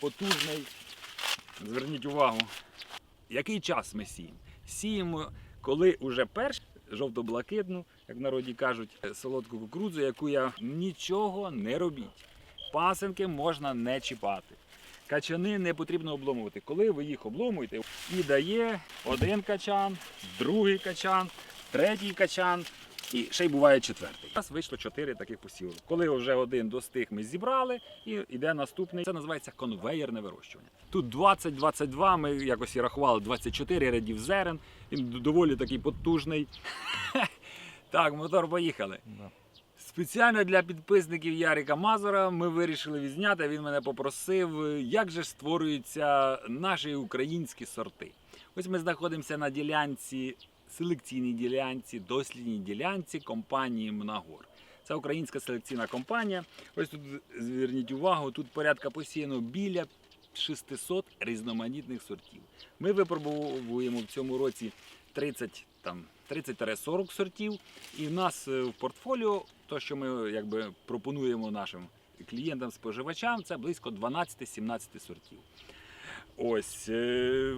потужний. Зверніть увагу, який час ми сіємо? Сіємо, коли вже перш жовто-блакитну, як в народі кажуть, солодку кукурудзу, яку я нічого не робіть. Пасенки можна не чіпати. Качани не потрібно обломувати. Коли ви їх обломуєте, і дає один качан, другий качан, третій качан. І ще й буває четвертий. У нас вийшло чотири таких посіви. Коли вже один достиг, ми зібрали, і йде наступний. Це називається конвеєрне вирощування. Тут 20-22, ми якось і рахували 24 рядів зерен. Він доволі такий потужний. Так, мотор поїхали. Спеціально для підписників Ярика Мазура ми вирішили відзняти. Він мене попросив, як же створюються наші українські сорти. Ось ми знаходимося на ділянці, селекційній ділянці, дослідній ділянці компанії Мнагор. Це українська селекційна компанія. Ось тут зверніть увагу, тут порядка посіяно біля 600 різноманітних сортів. Ми випробовуємо в цьому році 30 там 30-40 сортів. І в нас е, в портфоліо, то, що ми якби пропонуємо нашим клієнтам, споживачам, це близько 12-17 сортів. Ось е,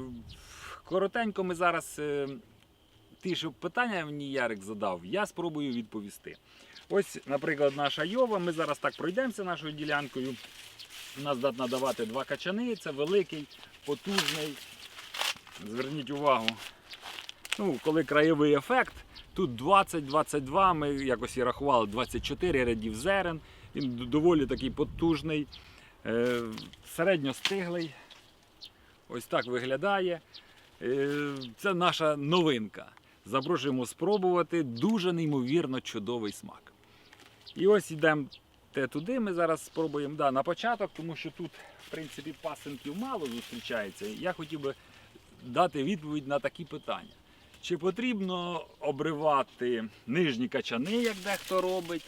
коротенько ми зараз. Е, Ті, що питання мені Ярик задав, я спробую відповісти. Ось, наприклад, наша Йова. Ми зараз так пройдемося нашою ділянкою. У нас здатна давати два качани. Це великий, потужний. Зверніть увагу. Ну, коли краєвий ефект, тут 20-22, ми якось і рахували 24 рядів зерен. Він доволі такий потужний, е, середньостиглий. Ось так виглядає. Е, Це наша новинка. Запрошуємо спробувати. Дуже неймовірно чудовий смак. І ось йдемо те туди. Ми зараз спробуємо да, на початок, тому що тут, в принципі, пасенків мало зустрічається. Я хотів би дати відповідь на такі питання. Чи потрібно обривати нижні качани, як дехто робить,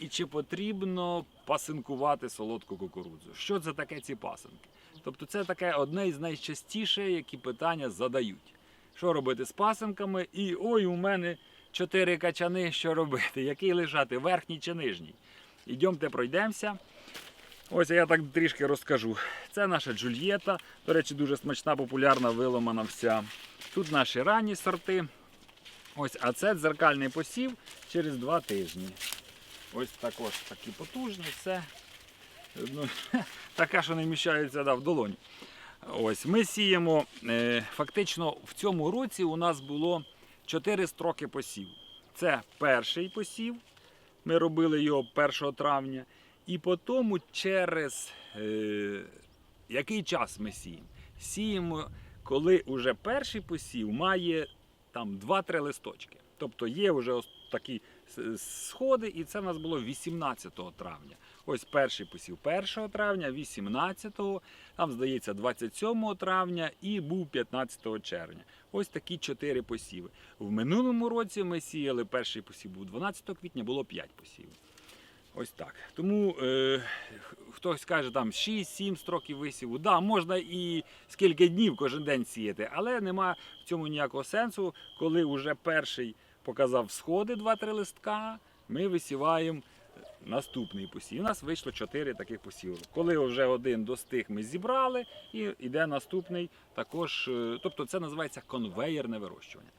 і чи потрібно пасинкувати солодку кукурудзу? Що це таке ці пасинки? Тобто це таке одне із найчастіше, які питання задають. Що робити з пасинками? І ой, у мене чотири качани, що робити? Який лежати, верхній чи нижній? Ідемте пройдемося. Ось я так трішки розкажу. Це наша Джульєта. До речі, дуже смачна, популярна, виломана вся. Тут наші ранні сорти. Ось, а це дзеркальний посів через два тижні. Ось також такий потужний, все. Ну, така, що не вміщається да, в долоню. Ось, ми сіємо. Е, фактично в цьому році у нас було 4 строки посів. Це перший посів. Ми робили його 1 травня. І по тому через е, який час ми сіємо? Сіємо, коли вже перший посів має там 2-3 листочки. Тобто є вже ось такі сходи, і це в нас було 18 травня. Ось перший посів 1 травня, 18, там здається 27 травня і був 15 червня. Ось такі 4 посіви. В минулому році ми сіяли перший посів був 12 квітня, було 5 посівів. Ось так. Тому е, хтось каже там 6-7 строків висіву. Да, можна і скільки днів кожен день сіяти, але нема в цьому ніякого сенсу. Коли вже перший показав сходи 2-3 листка, ми висіваємо наступний посів. У нас вийшло 4 таких посіви. Коли вже один достиг, ми зібрали, і йде наступний також. е, Тобто це називається конвеєрне вирощування.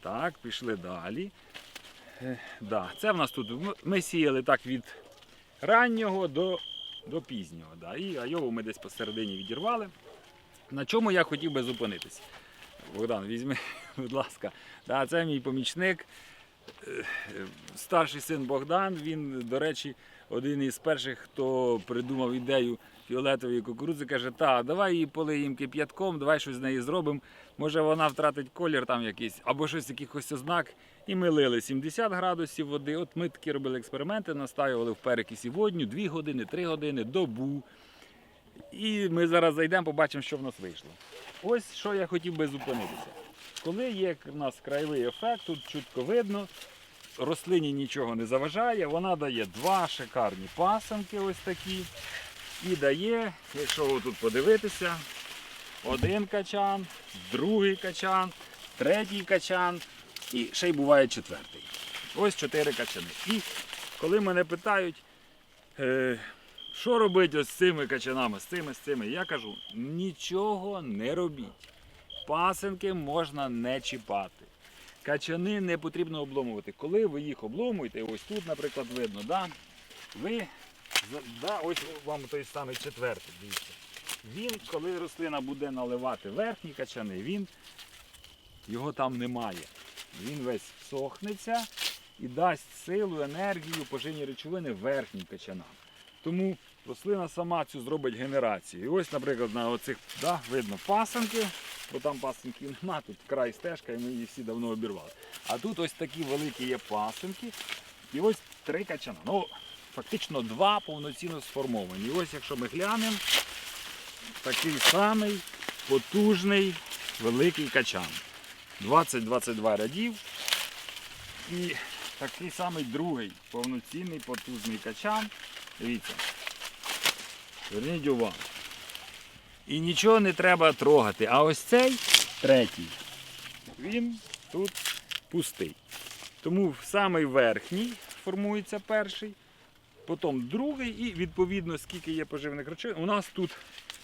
Так, пішли далі. Е, Да, це в нас тут. Ми сіяли так від раннього до, до пізнього. Да. І айову ми десь посередині відірвали. На чому я хотів би зупинитись? Богдан, візьми, будь ласка. Да, це мій помічник, е, старший син Богдан. Він, до речі, один із перших, хто придумав ідею фіолетової кукурудзи, каже, та, давай її полиємо кип'ятком, давай щось з неї зробимо. Може вона втратить колір там якийсь, або щось якихось ознак. І ми лили 70 градусів води. От ми такі робили експерименти, настаювали в перекисі водню 2 години, 3 години, добу. І ми зараз зайдемо, побачимо, що в нас вийшло. Ось що я хотів би зупинитися. Коли є у нас краєвий ефект, тут чутко видно, рослині нічого не заважає, вона дає два шикарні пасанки ось такі. І дає, якщо тут подивитися, один качан, другий качан, третій качан і ще й буває четвертий. Ось чотири качани. І коли мене питають, е, що робити ось з цими качанами, з цими, з цими? Я кажу, нічого не робіть. Пасенки можна не чіпати. Качани не потрібно обломувати. Коли ви їх обломуєте, ось тут, наприклад, видно, да, ви, да, ось вам той самий четвертий, дивіться. Він, коли рослина буде наливати верхні качани, він, його там немає. Він весь сохнеться і дасть силу, енергію, поживні речовини верхнім качанам. Тому рослина сама цю зробить генерацію. І ось, наприклад, на оцих да, видно пасанки, бо там пасинків нема, тут край стежка, і ми її всі давно обірвали. А тут ось такі великі є пасинки. І ось три качана. Ну, фактично два повноцінно сформовані. І ось якщо ми глянемо, такий самий потужний великий качан. 20-22 рядів. І такий самий другий повноцінний потужний качан. Дивіться. Зверніть увагу. І нічого не треба трогати. А ось цей третій, він тут пустий. Тому самий верхній формується перший, потім другий і відповідно скільки є поживних речовин. У нас тут,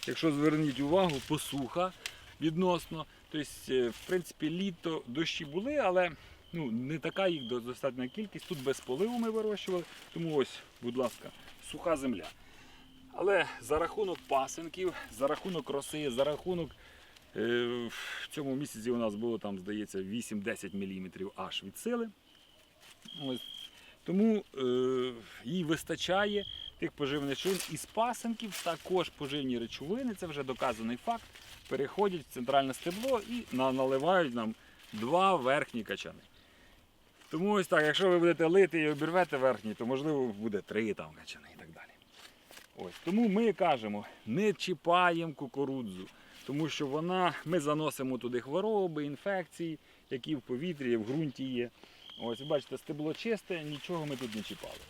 якщо зверніть увагу, посуха відносно. Тобто, е, в принципі, літо дощі були, але ну, не така їх до- достатня кількість. Тут без поливу ми вирощували, тому ось, будь ласка, суха земля. Але за рахунок пасинків, за рахунок роси, за рахунок е, в цьому місяці у нас було там, здається, 8-10 мм аж від сили. Ось. Тому е, їй вистачає тих поживних речовин. Із пасинків також поживні речовини, це вже доказаний факт, переходять в центральне стебло і наливають нам два верхні качани. Тому ось так, якщо ви будете лити і обірвете верхні, то можливо буде три там качани і так далі. Ось. Тому ми кажемо, не чіпаємо кукурудзу, тому що вона, ми заносимо туди хвороби, інфекції, які в повітрі, в ґрунті є. Ось, бачите, стебло чисте, нічого ми тут не чіпали.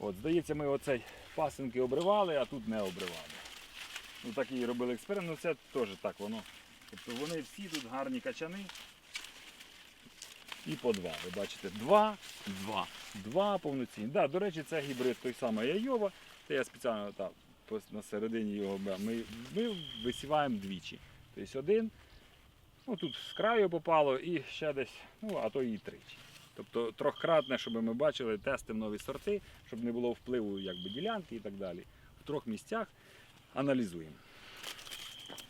От, здається, ми оцей пасинки обривали, а тут не обривали. Ну, так і робили експеримент, ну це теж так воно. Тобто вони всі тут гарні качани. І по два. Ви бачите, два, два, два повноцінні. Да, до речі, це гібрид той самий Айова. Це я спеціально так, на середині його. Ми, ми висіваємо двічі. Тобто один, ну тут з краю попало і ще десь, ну а то і тричі. Тобто трьохкратне, щоб ми бачили, тестимо нові сорти, щоб не було впливу якби, ділянки і так далі. В трьох місцях аналізуємо.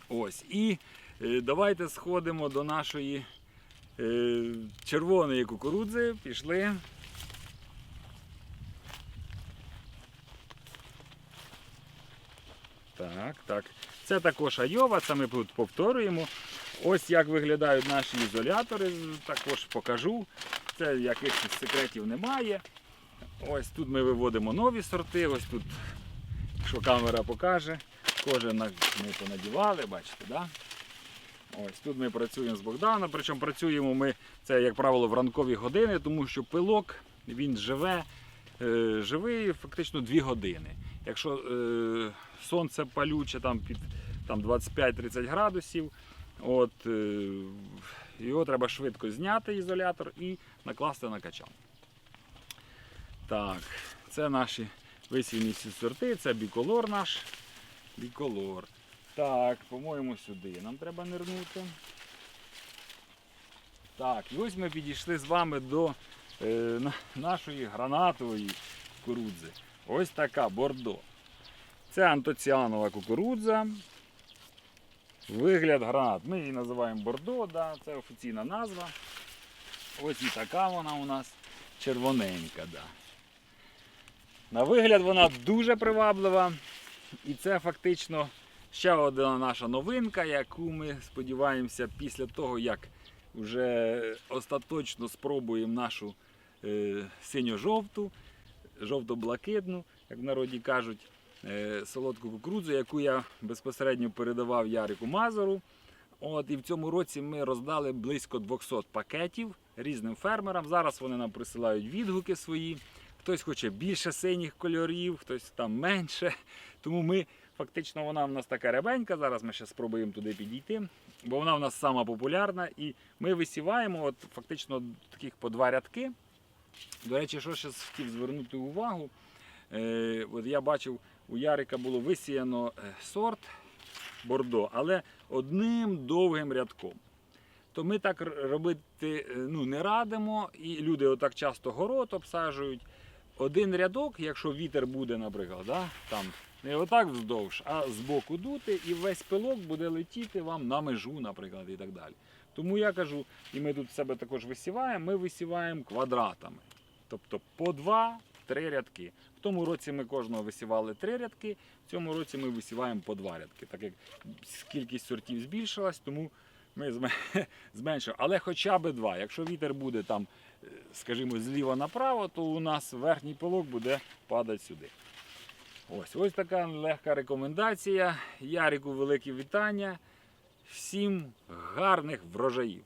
Ось. І е, давайте сходимо до нашої червоної кукурудзи. Пішли. Так, так. Це також айова, це ми тут повторюємо. Ось як виглядають наші ізолятори, також покажу. Це якихось секретів немає. Ось тут ми виводимо нові сорти, ось тут, якщо камера покаже, кожен ми понадівали, бачите, да? Ось тут ми працюємо з Богданом, причому працюємо ми, це, як правило, в ранкові години, тому що пилок він живе, е, живий фактично 2 години. Якщо е, сонце палюче там під там, 25-30 градусів, от, е, його треба швидко зняти ізолятор і накласти на качан. Так, це наші висівні сорти, це біколор наш. Біколор. Так, по-моєму, сюди нам треба нирнути. Так, і ось ми підійшли з вами до е, нашої гранатової кукурудзи. Ось така бордо. Це антоціанова кукурудза. Вигляд гранат. Ми її називаємо бордо, да, це офіційна назва. Ось і така вона у нас червоненька. Да. На вигляд вона дуже приваблива. І це фактично ще одна наша новинка, яку ми сподіваємося після того, як вже остаточно спробуємо нашу е, синьо-жовту, жовто-блакитну, як в народі кажуть, е, солодку кукурудзу, яку я безпосередньо передавав Ярику Мазуру. От, і в цьому році ми роздали близько 200 пакетів різним фермерам. Зараз вони нам присилають відгуки свої. Хтось хоче більше синіх кольорів, хтось там менше. Тому ми фактично вона в нас така рябенька. Зараз ми ще спробуємо туди підійти, бо вона в нас сама популярна. І ми висіваємо от, фактично таких по два рядки. До речі, що ще хотів звернути увагу. Е, от я бачив у Ярика було висіяно е, сорт бордо, але одним довгим рядком. То ми так робити е, ну, не радимо, і люди отак часто город обсаджують. Один рядок, якщо вітер буде, наприклад, да, там не отак вздовж, а збоку дути, і весь пилок буде летіти вам на межу, наприклад, і так далі. Тому я кажу, і ми тут себе також висіваємо, ми висіваємо квадратами. Тобто по два-три рядки. В тому році ми кожного висівали три рядки, в цьому році ми висіваємо по два рядки. Так як кількість сортів збільшилась, тому ми зме- зменшуємо. Але хоча б два. Якщо вітер буде там, е, скажімо, зліва направо, то у нас верхній пилок буде падати сюди. Ось, ось така легка рекомендація. Ярику велике вітання. Всім гарних врожаїв.